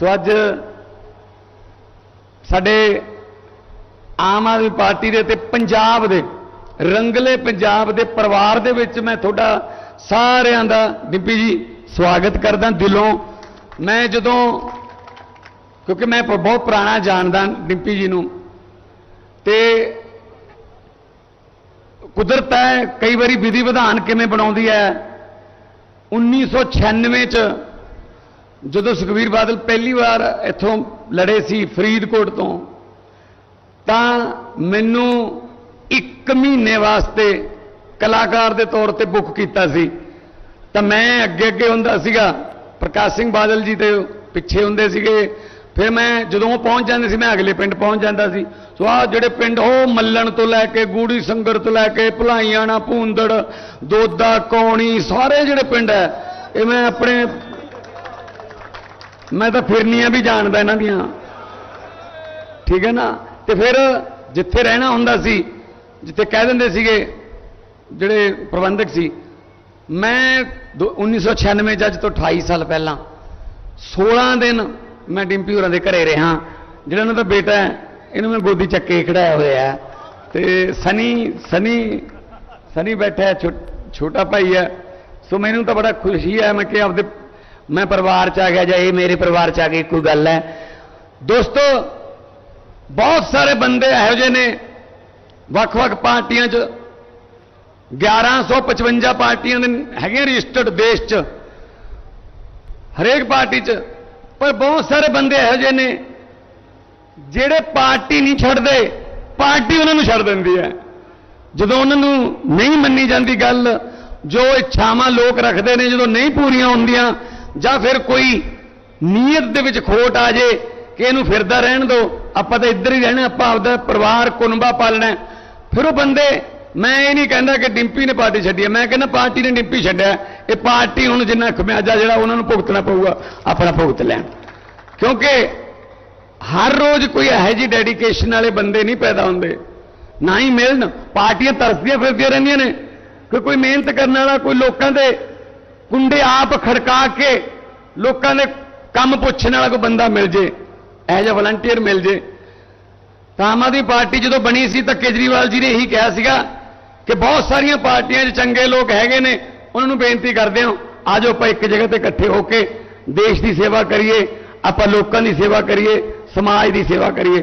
ਸੋ ਅੱਜ ਸਾਡੇ ਆਮ ਆਦਮੀ ਪਾਰਟੀ ਦੇ ਤੇ ਪੰਜਾਬ ਦੇ, ਰੰਗਲੇ ਪੰਜਾਬ ਦੇ ਪਰਿਵਾਰ ਦੇ ਵਿੱਚ ਮੈਂ ਤੁਹਾਡਾ ਸਾਰਿਆਂ ਦਾ ਡਿੰਪੀ ਜੀ ਸਵਾਗਤ ਕਰਦਾ ਦਿਲੋਂ। ਮੈਂ ਜਦੋਂ, ਕਿਉਂਕਿ ਮੈਂ ਬਹੁਤ ਪੁਰਾਣਾ ਜਾਣਦਾ ਡਿੰਪੀ ਜੀ ਨੂੰ। ਤੇ ਕੁਦਰਤ ਹੈ, ਕਈ ਵਾਰੀ ਵਿਧੀ ਵਿਧਾਨ ਕਿਵੇਂ ਬਣਾਉਂਦੀ ਹੈ? 1996 ਚ ਜਦੋਂ ਸੁਖਬੀਰ ਬਾਦਲ ਪਹਿਲੀ ਵਾਰ ਇੱਥੋਂ ਲੜੇ ਸੀ ਫਰੀਦਕੋਟ ਤੋਂ, ਤਾਂ ਮੈਨੂੰ ਇੱਕ ਮਹੀਨੇ ਵਾਸਤੇ ਕਲਾਕਾਰ ਦੇ ਤੌਰ ਤੇ ਬੁੱਕ ਕੀਤਾ ਸੀ। ਤਾਂ ਮੈਂ ਅੱਗੇ ਅੱਗੇ ਹੁੰਦਾ ਸੀਗਾ, ਪ੍ਰਕਾਸ਼ ਸਿੰਘ ਬਾਦਲ ਜੀ ਤੇ ਪਿੱਛੇ ਹੁੰਦੇ ਸੀਗੇ। ਫਿਰ ਮੈਂ ਜਦੋਂ ਉਹ ਪਹੁੰਚ ਜਾਂਦੇ ਸੀ, ਮੈਂ ਅਗਲੇ ਪਿੰਡ ਪਹੁੰਚ ਜਾਂਦਾ ਸੀ। ਸੋ ਆ ਜਿਹੜੇ ਪਿੰਡ, ਉਹ ਮੱਲਣ ਤੋਂ ਲੈ ਕੇ, ਗੂੜੀ ਸੰਗਰ ਤੋਂ ਲੈ ਕੇ, ਭਲਾਈਆਣਾ, ਭੂੰਦੜ, ਦੋਦਾ, ਕੌਣੀ, ਸਾਰੇ ਜਿਹੜੇ ਪਿੰਡ ਹੈ, ਇਹ ਮੈਂ ਆਪਣੇ ਮੈਂ ਤਾਂ ਫਿਰਨੀਆਂ ਵੀ ਜਾਣਦਾ ਇਹਨਾਂ ਦੀਆਂ। ਠੀਕ ਹੈ ਨਾ? ਤੇ ਫਿਰ ਜਿੱਥੇ ਰਹਿਣਾ ਹੁੰਦਾ ਸੀ, ਜਿੱਥੇ ਕਹਿ ਦਿੰਦੇ ਸੀਗੇ, ਜਿਹੜੇ ਪ੍ਰਬੰਧਕ ਸੀ, ਮੈਂ ਦੋ- 1996 ਚ ਅੱਜ ਤੋਂ 28 ਸਾਲ ਪਹਿਲਾਂ 16 ਦਿਨ ਮੈਂ ਡਿੰਪੀ ਹੋਰਾਂ ਦੇ ਘਰੇ ਰਿਹਾ, ਜਿਹੜਾ ਉਹਨਾਂ ਦਾ ਬੇਟਾ ਹੈ, ਇਹਨੂੰ ਮੈਂ ਗੋਦੀ ਚੱਕੇ ਖੜਾਇਆ ਹੋਇਆ ਹੈ। ਤੇ ਸਨੀ ਸਨੀ ਸਨੀ ਬੈਠਾ ਛੋ- ਛੋਟਾ ਭਾਈ ਹੈ। ਸੋ ਮੈਨੂੰ ਤਾਂ ਬੜਾ ਖੁਸ਼ੀ ਹੈ, ਮੈਂ ਕਿ ਆਪਦੇ ਮੈਂ ਪਰਿਵਾਰ ਚ ਆ ਗਿਆ ਜਾਂ ਇਹ ਮੇਰੇ ਪਰਿਵਾਰ ਚ ਆ ਗਈ ਕੋਈ ਗੱਲ ਹੈ। ਦੋਸਤੋ, ਬਹੁਤ ਸਾਰੇ ਬੰਦੇ ਇਹੋ ਜਿਹੇ ਨੇ, ਵੱਖ-ਵੱਖ ਪਾਰਟੀਆਂ 'ਚ 1155 ਪਾਰਟੀਆਂ ਦੇ ਹੈਗੇ ਰਜਿਸਟਰਡ ਦੇਸ਼ 'ਚ, ਹਰੇਕ ਪਾਰਟੀ 'ਚ, ਪਰ ਬਹੁਤ ਸਾਰੇ ਬੰਦੇ ਇਹੋ ਜਿਹੇ ਨੇ, ਜਿਹੜੇ ਪਾਰਟੀ ਨਹੀਂ ਛੱਡਦੇ, ਪਾਰਟੀ ਉਹਨਾਂ ਨੂੰ ਛੱਡ ਦਿੰਦੀ ਹੈ। ਜਦੋਂ ਉਹਨਾਂ ਨੂੰ ਨਹੀਂ ਮੰਨੀ ਜਾਂਦੀ ਗੱਲ, ਜੋ ਇੱਛਾਵਾਂ ਲੋਕ ਰੱਖਦੇ ਨੇ, ਜਦੋਂ ਨਹੀਂ ਪੂਰੀਆਂ ਹੁੰਦੀਆਂ ਜਾਂ ਫਿਰ ਕੋਈ ਨੀਅਤ ਦੇ ਵਿੱਚ ਖੋਟ ਆ ਜੇ ਕਿ ਇਹਨੂੰ ਫਿਰਦਾ ਰਹਿਣ ਦਿਓ ਆਪਾਂ ਤਾਂ ਇੱਧਰ ਹੀ ਰਹਿਣਾ, ਆਪਾਂ ਆਪਦਾ ਪਰਿਵਾਰ ਕੁਨਬਾ ਪਾਲਣਾ ਫਿਰ ਉਹ ਬੰਦੇ, ਮੈਂ ਇਹ ਨਹੀਂ ਕਹਿੰਦਾ ਕਿ ਡਿੰਪੀ ਨੇ ਪਾਰਟੀ ਛੱਡੀ ਹੈ, ਮੈਂ ਕਹਿੰਦਾ ਪਾਰਟੀ ਨੇ ਡਿੰਪੀ ਛੱਡਿਆ ਹੈ। ਇਹ ਪਾਰਟੀ ਹੁਣ ਜਿੰਨਾ ਖਮਿਆਜਾ ਜਿਹੜਾ ਉਹਨਾਂ ਨੂੰ ਭੁਗਤਣਾ ਪਊਗਾ, ਆਪਣਾ ਭੁਗਤ ਲੈਣ। ਕਿਉਂਕਿ ਹਰ ਰੋਜ਼ ਕੋਈ ਇਹੋ ਜਿਹੀ ਡੈਡੀਕੇਸ਼ਨ ਵਾਲੇ ਬੰਦੇ ਨਹੀਂ ਪੈਦਾ ਹੁੰਦੇ। ਨਾ ਹੀ ਮਿਲਣ, ਪਾਰਟੀਆਂ ਤਰਸਦੀਆਂ ਫਿਰਦੀਆਂ ਰਹਿੰਦੀਆਂ ਨੇ। ਕਿ ਕੋਈ ਮਿਹਨਤ ਕਰਨ ਵਾਲਾ, ਕੋਈ ਲੋਕਾਂ ਦੇ ਕੁੰਡੇ ਆਪ ਖੜਕਾ ਕੇ ਲੋਕਾਂ ਦੇ ਕੰਮ ਪੁੱਛਣ ਵਾਲਾ ਕੋਈ ਬੰਦਾ ਮਿਲ ਜੇ, ਇਹੋ ਜਿਹਾ ਵਲੰਟੀਅਰ ਮਿਲ ਜੇ। ਤਾਂ ਆਮ ਆਦਮੀ ਪਾਰਟੀ ਜਦੋਂ ਬਣੀ ਸੀ ਤਾਂ ਕੇਜਰੀਵਾਲ ਜੀ ਨੇ ਇਹੀ ਕਿਹਾ ਸੀਗਾ ਕਿ ਬਹੁਤ ਸਾਰੀਆਂ ਪਾਰਟੀਆਂ 'ਚ ਚੰਗੇ ਲੋਕ ਹੈਗੇ ਨੇ, ਉਹਨਾਂ ਨੂੰ ਬੇਨਤੀ ਕਰਦੇ ਹਾਂ, ਆਜੋ ਆਪਾਂ ਇੱਕ ਜਗ੍ਹਾ ਤੇ ਇਕੱਠੇ ਹੋ ਕੇ ਦੇਸ਼ ਦੀ ਸੇਵਾ ਕਰੀਏ, ਆਪਾਂ ਲੋਕਾਂ ਦੀ ਸੇਵਾ ਕਰੀਏ, ਸਮਾਜ ਦੀ ਸੇਵਾ ਕਰੀਏ।